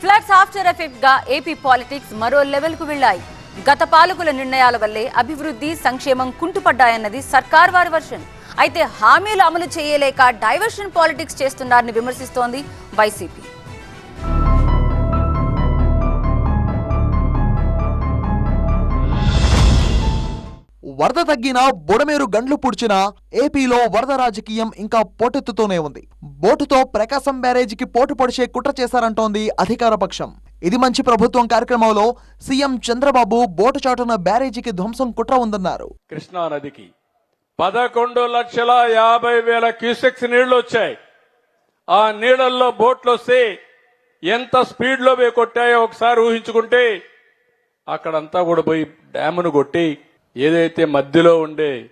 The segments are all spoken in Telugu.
ఫ్లడ్స్ ఆఫ్టర్ ఎఫెక్ట్గా ఏపీ పాలిటిక్స్ మరో లెవెల్కు వెళ్ళాయి గత పాలకుల నిర్ణయాల వల్లే అభివృద్ధి సంక్షేమం కుంటుపడ్డాయన్నది సర్కార్ వారి వర్షన్. అయితే హామీలు అమలు చేయలేక డైవర్షన్ పాలిటిక్స్ చేస్తున్నారని విమర్శిస్తోంది వైసీపీ. వరద తగ్గినా బుడమేరు గండ్లు పుడిచినా ఏపీలో వరద రాజకీయం ఇంకా పోటెత్తుతూనే ఉంది. బోటుతో ప్రకాశం బ్యారేజీకి పోటు పొడిచే కుట్ర చేశారంటోంది అధికార పక్షం. ఇది మంచి ప్రభుత్వం కార్యక్రమంలో సీఎం చంద్రబాబు బోటు చాటున బ్యారేజీకి ధ్వంసం కుట్ర ఉందన్నారు. కృష్ణా నదికి పదకొండు లక్షల యాభై వేల క్యూసెక్స్ నీళ్ళు వచ్చాయి ఆ నీళ్ళల్లో బోట్లు వస్తే ఎంత స్పీడ్లో పోయి కొట్టాయో ఒకసారి ఊహించుకుంటే అక్కడంతా కూడా పోయి డ్యామును కొట్టి ఏదైతే మధ్యలో ఉండే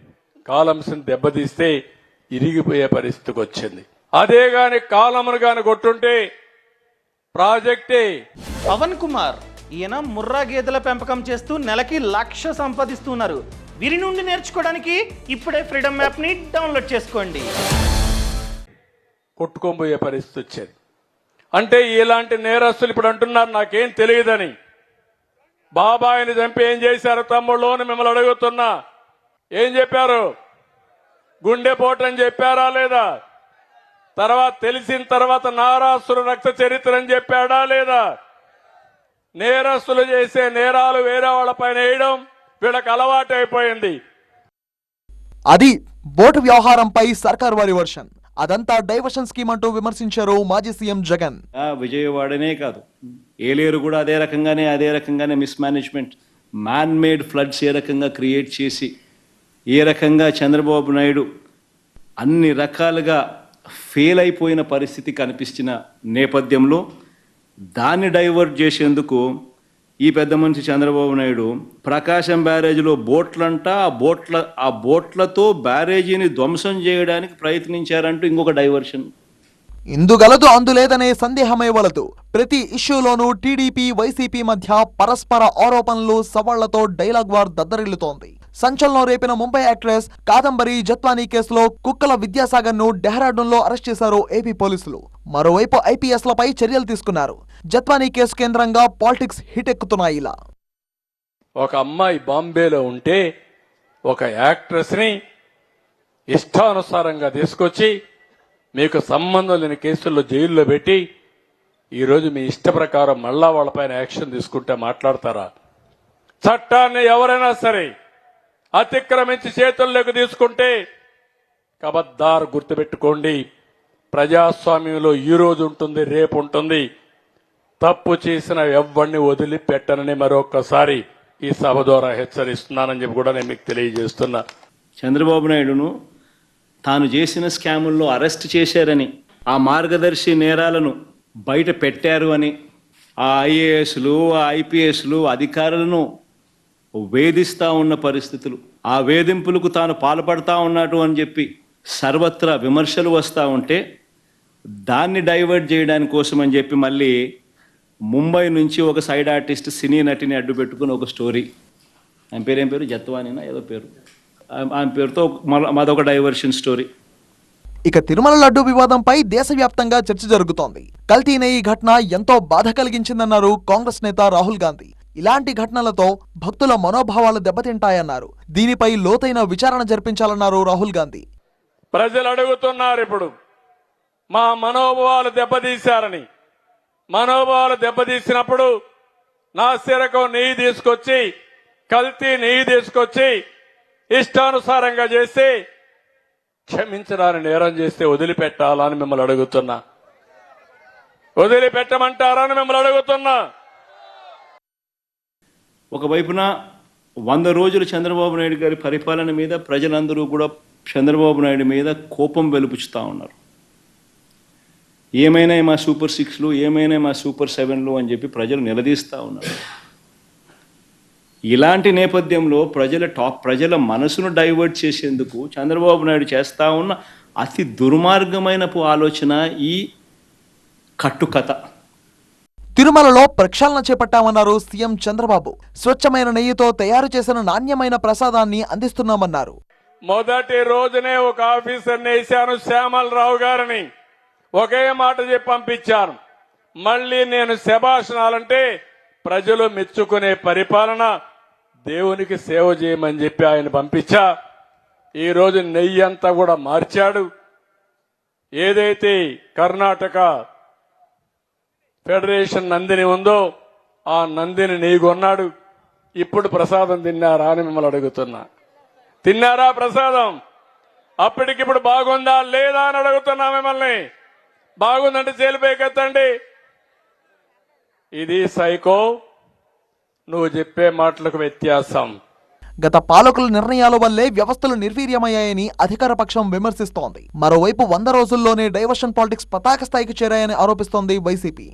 కాలమ్స్ని దెబ్బతీస్తే ఇరిగిపోయే పరిస్థితికి వచ్చింది. అదే గాని కాలమును గాని కొట్టుంటే ప్రాజెక్టే. పవన్ కుమార్ ఈయన ముర్రా గేదెల పెంపకం చేస్తూ నెలకి లక్ష సంపాదిస్తున్నారు. వీరి నుండి నేర్చుకోవడానికి ఇప్పుడే ఫ్రీడమ్ యాప్ని డౌన్లోడ్ చేసుకోండి. కొట్టుకొని పోయే పరిస్థితి వచ్చేది. అంటే ఇలాంటి నేరస్తులు ఇప్పుడు అంటున్నారు నాకేం తెలియదని. బాబాయిని చంపి ఏం చేశారు తమ్ముళ్ళు అని మిమ్మల్ని అడుగుతున్నా. ఏం చెప్పారు? గుండెపోటు అని చెప్పారా లేదా? తర్వాత తెలిసిన తర్వాత నారాసురు రక్త చరిత్ర అని చెప్పాడా లేదా? నేరస్తులు చేసే నేరాలు వేరే వాళ్ళ పైన వేయడం వీళ్ళకి అలవాటు అయిపోయింది అది బోటు వ్యవహారంపై సర్కార్ వారి వర్షన్. అదంతా డైవర్షన్ స్కీమ్ అంటూ విమర్శించారు మాజీ సీఎం జగన్. విజయవాడనే కాదు. ఏలేరు కూడా అదే రకంగానే అదే రకంగానే mismanagement man made floods ఏ రకంగా క్రియేట్ చేసి ఏ రకంగా చంద్రబాబు నాయుడు అన్ని రకాలుగా ఫెయిల్ అయిపోయిన పరిస్థితి కనిపించిన నేపథ్యంలో దాన్ని డైవర్ట్ చేసేందుకు ఈ పెద్ద మనిషి చంద్రబాబు నాయుడు ప్రకాశం బ్యారేజీలో బోట్లంట ఆ బోట్ల ఆ బోట్లతో బ్యారేజీని ధ్వంసం చేయడానికి ప్రయత్నించారంటూ ఇంకొక డైవర్షన్. ఇందుగలదు అందులేదనే సందేహమే వలదు. ప్రతి ఇష్యూలోనూ టీడీపీ వైసీపీ మధ్య పరస్పర ఆరోపణలు సవాళ్ళతో డైలాగ్ వార్ దద్దరిల్లుతోంది. సంచలనం రేపిన ముంబై యాక్ట్రెస్ కాదంబరి జత్వానీ కేసులో కుక్కల విద్యాసాగర్ను డెహ్రాడూన్లో అరెస్ట్ చేశారు ఏపీ పోలీసులు. మరోవైపు ఐపీఎస్ లపై చర్యలు తీసుకున్నారు. జత్వానీ కేసు కేంద్రంగా పాలిటిక్స్ హిట్ ఎక్కుతున్నాయి ఇలా. ఒక అమ్మాయి బాంబేలో ఉంటే ఒక యాక్ట్రెస్ని ఇష్టానుసారంగా తీసుకొచ్చి మీకు సంబంధం లేని కేసుల్లో జైల్లో పెట్టి ఈరోజు మీ ఇష్ట ప్రకారం మళ్ళా వాళ్ళపైన యాక్షన్ తీసుకుంటే మాట్లాడతారా? చట్టాన్ని ఎవరైనా సరే అతిక్రమించి చేతుల్లోకి తీసుకుంటే కబద్దారు గుర్తుపెట్టుకోండి. ప్రజాస్వామ్యంలో ఈ రోజు ఉంటుంది రేపు ఉంటుంది. తప్పు చేసిన ఎవ్వడిని వదిలిపెట్టనని మరొకసారి ఈ సభ ద్వారా హెచ్చరిస్తున్నానని చెప్పి కూడా నేను మీకు తెలియజేస్తున్నా. చంద్రబాబు నాయుడును తాను చేసిన స్కాముల్లో అరెస్ట్ చేశారని ఆ మార్గదర్శి నేరాలను బయట పెట్టారు అని ఆ ఐఏఎస్లు ఆ ఐపీఎస్లు అధికారులను వేధిస్తూ ఉన్న పరిస్థితులు ఆ వేధింపులకు తాను పాల్పడతా ఉన్నాడు అని చెప్పి సర్వత్రా విమర్శలు వస్తూ ఉంటే దాన్ని డైవర్ట్ చేయడానికి కోసం అని చెప్పి మళ్ళీ ముంబై నుంచి ఒక సైడ్ ఆర్టిస్ట్ సినీ నటిని అడ్డు పెట్టుకుని ఒక స్టోరీ. ఆయన పేరు ఏం పేరు? జత్వానినా? ఏదో పేరు. ఆయన ఆమె పేరుతో మాదొక డైవర్షన్ స్టోరీ ఇక తిరుమల లడ్డు వివాదంపై దేశవ్యాప్తంగా చర్చ జరుగుతోంది. కల్తీనే ఈ ఘటన ఎంతో బాధ కలిగించిందన్నారు కాంగ్రెస్ నేత రాహుల్ గాంధీ. ఇలాంటి ఘటనలతో భక్తుల మనోభావాలు దెబ్బతింటాయన్నారు. దీనిపై లోతైన విచారణ జరిపించాలన్నారు రాహుల్ గాంధీ. ప్రజలు అడుగుతున్నారు ఇప్పుడు మా మనోభావాలు దెబ్బతీశారని. మనోభావాలు దెబ్బతీసినప్పుడు నా సిరకం నెయ్యి తీసుకొచ్చి కల్తీ నెయ్యి తీసుకొచ్చి ఇష్టానుసారంగా చేసి క్షమించడాన్ని నేరం చేస్తే వదిలిపెట్టాలని మిమ్మల్ని అడుగుతున్నా. వదిలిపెట్టమంటారని మిమ్మల్ని అడుగుతున్నా. ఒకవైపున వంద రోజులు చంద్రబాబు నాయుడు గారి పరిపాలన మీద ప్రజలందరూ కూడా చంద్రబాబు నాయుడు మీద కోపం వెలుపుచుతూ ఉన్నారు. ఏమైనా మా సూపర్ సిక్స్లు ఏమైనా మా సూపర్ సెవెన్లు అని చెప్పి ప్రజలు నిలదీస్తూ ఉన్నారు. ఇలాంటి నేపథ్యంలో ప్రజల టాప్ ప్రజల మనసును డైవర్ట్ చేసేందుకు చంద్రబాబు నాయుడు చేస్తూ ఉన్న అతి దుర్మార్గమైన ఆలోచన ఈ కట్టుకథ. తిరుమలలో ప్రక్షాళన చేపట్టామన్నారు సీఎం చంద్రబాబు. స్వచ్ఛమైన నెయ్యితో తయారు చేసిన నాణ్యమైన ప్రసాదాన్ని అందిస్తున్నామన్నారు. మొదటి రోజునే ఒక ఆఫీసర్ వేశాను శ్యామలరావు గారిని. ఒకే మాట చెప్పి పంపించాను. మళ్ళీ నేను శభాషణాలంటే ప్రజలు మెచ్చుకునే పరిపాలన దేవునికి సేవ చేయమని చెప్పి ఆయన పంపించా. ఈ రోజు నెయ్యి అంతా కూడా మార్చాడు. ఏదైతే కర్ణాటక ఫెడరేషన్ నందిని ఉందో ఆ నందిని నీ కొన్నాడు. ఇప్పుడు ప్రసాదం తిన్నారా అని మిమ్మల్ని అడుగుతున్నా. తిన్నారా ప్రసాదం? అప్పటికిప్పుడు బాగుందా లేదా అని అడుగుతున్నా మిమ్మల్ని. బాగుందంటే చేలిపోయి ఇది సైకో నువ్వు చెప్పే మాటలకు వ్యత్యాసం. గత పాలకుల నిర్ణయాల వల్లే వ్యవస్థలు నిర్వీర్యమయ్యాయని అధికార పక్షం విమర్శిస్తోంది. మరోవైపు వంద రోజుల్లోనే డైవర్షన్ పాలిటిక్స్ పతాక స్థాయికి చేరాయని ఆరోపిస్తోంది వైసీపీ.